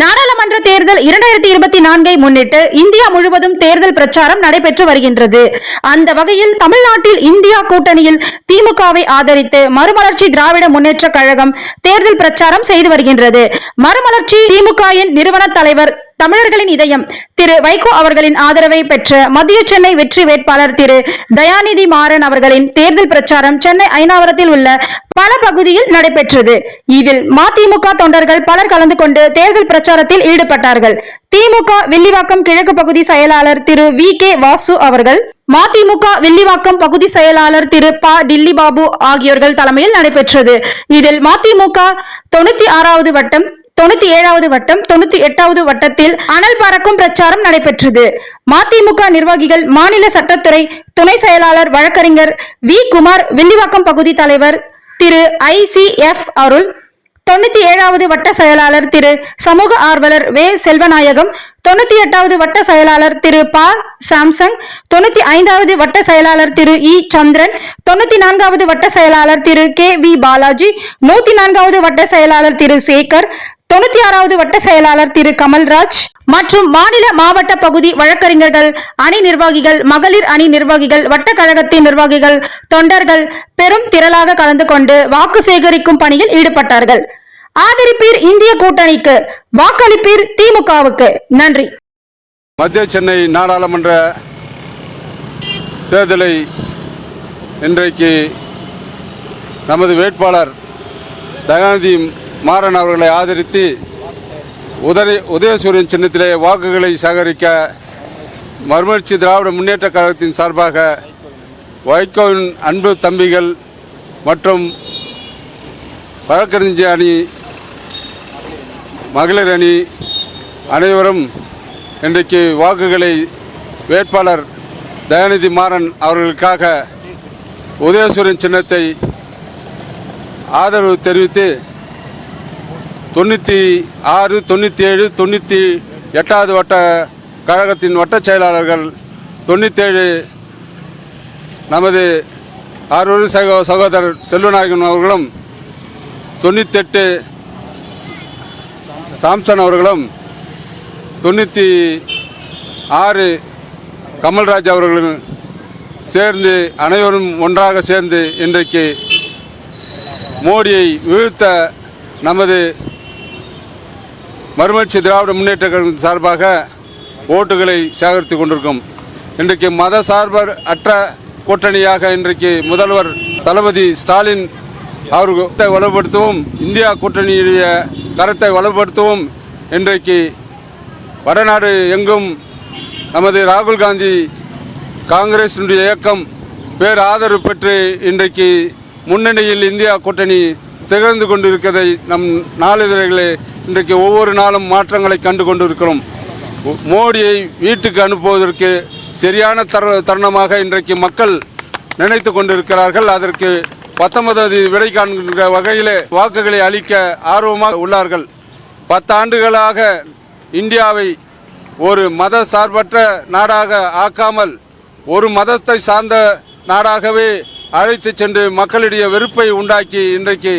நாடாளுமன்ற தேர்தல் இரண்டாயிரத்தி இருபத்தி நான்கை முன்னிட்டு இந்தியா முழுவதும் தேர்தல் பிரச்சாரம் நடைபெற்று வருகின்றது. அந்த வகையில் தமிழ்நாட்டில் இந்தியா கூட்டணியில் திமுகவை ஆதரித்து மறுமலர்ச்சி திராவிட முன்னேற்ற கழகம் தேர்தல் பிரச்சாரம் செய்து வருகின்றது. மறுமலர்ச்சி திமுகவின் நிறுவன தலைவர் தமிழர்களின் இதயம். திரு வைகோ அவர்களின் ஆதரவை பெற்ற மத்திய சென்னை வெற்றி வேட்பாளர் திரு தயாநிதி மாறன் அவர்களின் தேர்தல் பிரச்சாரம் சென்னை ஐநாவரத்தில் உள்ள பல பகுதியில் நடைபெற்றது. இதில் மதிமுக தொண்டர்கள் பலர் கலந்து கொண்டு தேர்தல் பிரச்சாரத்தில் ஈடுபட்டார்கள். திமுக வில்லிவாக்கம் கிழக்கு பகுதி செயலாளர் திரு வி கே வாசு அவர்கள் மதிமுக வில்லிவாக்கம் பகுதி செயலாளர் திரு ப டில்லி பாபு ஆகியோர்கள் தலைமையில் நடைபெற்றது. இதில் மதிமுக தொண்ணூத்தி ஆறாவது வட்டம் தொண்ணூத்தி ஏழாவது வட்டம் தொண்ணூத்தி எட்டாவது வட்டத்தில் அனல் பறக்கும் பிரச்சாரம் நடைபெற்றது. மதிமுக நிர்வாகிகள் மாநில சட்டத்துறை துணை செயலாளர் வழக்கறிஞர் வி. குமார் வில்லிவாக்கம் பகுதி தலைவர் திரு. ஐ. சி. எஃப். அருள் தொண்ணூத்தி ஏழாவது வட்ட செயலாளர் திரு. சமூக ஆர்வலர் வே. செல்வநாயகம் தொண்ணூத்தி எட்டாவது வட்ட செயலாளர் திரு. ப. சாம்சங் தொண்ணூத்தி ஐந்தாவது வட்ட செயலாளர் திரு. இ. சந்திரன் தொண்ணூத்தி நான்காவது வட்ட செயலாளர் திரு. கே. வி. பாலாஜி நூத்தி நான்காவது வட்ட செயலாளர் திரு. சேகர் தொண்ணூத்தி ஆறாவது வட்ட செயலாளர் திரு கமல்ராஜ் மற்றும் மாநில மாவட்ட பகுதி வழக்கறிஞர்கள் அணி நிர்வாகிகள் மகளிர் அணி நிர்வாகிகள் வட்ட கழகத்தின் நிர்வாகிகள் தொண்டர்கள் பெரும் திரளாக கலந்து கொண்டு வாக்கு சேகரிக்கும் பணியில் ஈடுபட்டார்கள். ஆதரிப்பீர் இந்திய கூட்டணிக்கு வாக்களிப்பீர் திமுகவுக்கு. நன்றி. மத்திய சென்னை நாடாளுமன்ற தேர்தலை இன்றைக்கு நமது வேட்பாளர் தயாநிதி மாறன் அவர்களை ஆதரித்து உதய உதயசூரியன் சின்னத்திலே வாக்குகளை சேகரிக்க மறுமலர்ச்சி திராவிட முன்னேற்ற கழகத்தின் சார்பாக வைகோவின் அன்பு தம்பிகள் மற்றும் வழக்கறிஞர் அணி மகளிர் அணி அனைவரும் இன்றைக்கு வாக்குகளை வேட்பாளர் தயாநிதி மாறன் அவர்களுக்காக உதயசூரியன் சின்னத்தை ஆதரவு தெரிவித்து தொண்ணூற்றி ஆறு தொண்ணூற்றி ஏழு தொண்ணூற்றி எட்டாவது வட்ட கழகத்தின் வட்டச் செயலாளர்கள் தொண்ணூற்றேழு நமது ஆரூர் சகோ சகோதரர் செல்வநாயகன் அவர்களும் தொண்ணூத்தெட்டு சாம்சன் அவர்களும் தொண்ணூற்றி ஆறு கமல்ராஜ் அவர்களும் சேர்ந்து அனைவரும் ஒன்றாக சேர்ந்து இன்றைக்கு மோடியை வீழ்த்த நமது மறுமலர்ச்சி திராவிட முன்னேற்ற கழகம் சார்பாக ஓட்டுகளை சேகரித்து கொண்டிருக்கும். இன்றைக்கு மத சார்பர் அற்ற கூட்டணியாக இன்றைக்கு முதல்வர் தளபதி ஸ்டாலின் அவர்களை வலுப்படுத்தவும் இந்தியா கூட்டணியுடைய கருத்தை வலுப்படுத்தவும் இன்றைக்கு வடநாடு எங்கும் நமது ராகுல் காந்தி காங்கிரசினுடைய இயக்கம் பேர் ஆதரவு பெற்று இன்றைக்கு முன்னணியில் இந்தியா கூட்டணி திகழ்ந்து கொண்டிருக்கிறதை நம் நாளிதழ்களே இன்றைக்கு ஒவ்வொரு நாளும் மாற்றங்களை கண்டு கொண்டிருக்கிறோம் மோடியை வீட்டுக்கு அனுப்புவதற்கு சரியான தரு தருணமாக இன்றைக்கு மக்கள் நினைத்து கொண்டிருக்கிறார்கள். அதற்கு பத்தொன்பதாவது விடை காண்கின்ற வகையிலே வாக்குகளை அளிக்க ஆர்வமாக உள்ளார்கள். பத்தாண்டுகளாக இந்தியாவை ஒரு மத சார்பற்ற நாடாக ஆக்காமல் ஒரு மதத்தை சார்ந்த நாடாகவே அழைத்து சென்று மக்களிடையே வெறுப்பை உண்டாக்கி இன்றைக்கு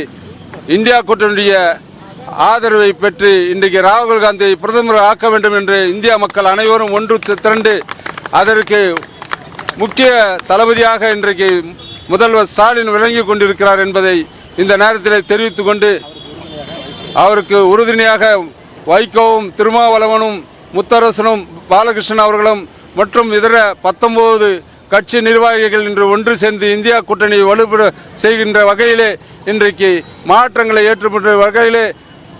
இந்தியா கூட்டணியுடைய ஆதரவை பெற்று இன்றைக்கு ராகுல் காந்தியை பிரதமர் ஆக்க வேண்டும் என்று இந்தியா மக்கள் அனைவரும் ஒன்று திரண்டு அதற்கு முக்கிய தளபதியாக இன்றைக்கு முதல்வர் ஸ்டாலின் விளங்கி கொண்டிருக்கிறார் என்பதை இந்த நேரத்தில் தெரிவித்துக் கொண்டு அவருக்கு உறுதுணையாக வைகோவும் திருமாவளவனும் முத்தரசனும் பாலகிருஷ்ணன் அவர்களும் மற்றும் இதர பத்தொன்பது கட்சி நிர்வாகிகள் இன்று ஒன்று சேர்ந்து இந்தியா கூட்டணியை வலுப்பட செய்கின்ற வகையிலே இன்றைக்கு மாற்றங்களை ஏற்றுப்பட்ட வகையிலே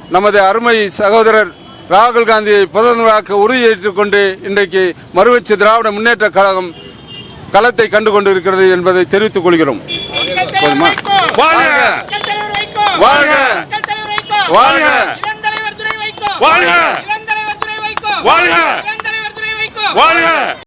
நமது அருமை சகோதரர் ராகுல் காந்தியை பிரதமராக்க உறுதியேற்றுக் கொண்டு இன்றைக்கு மறுவச்சு திராவிட முன்னேற்ற கழகம் களத்தை கண்டு கொண்டிருக்கிறது என்பதை தெரிவித்துக் கொள்கிறோம் போதுமா? வாழ்க! வாழ்க! வாழ்க! வாழ்க! வாழ்க! வாழ்க!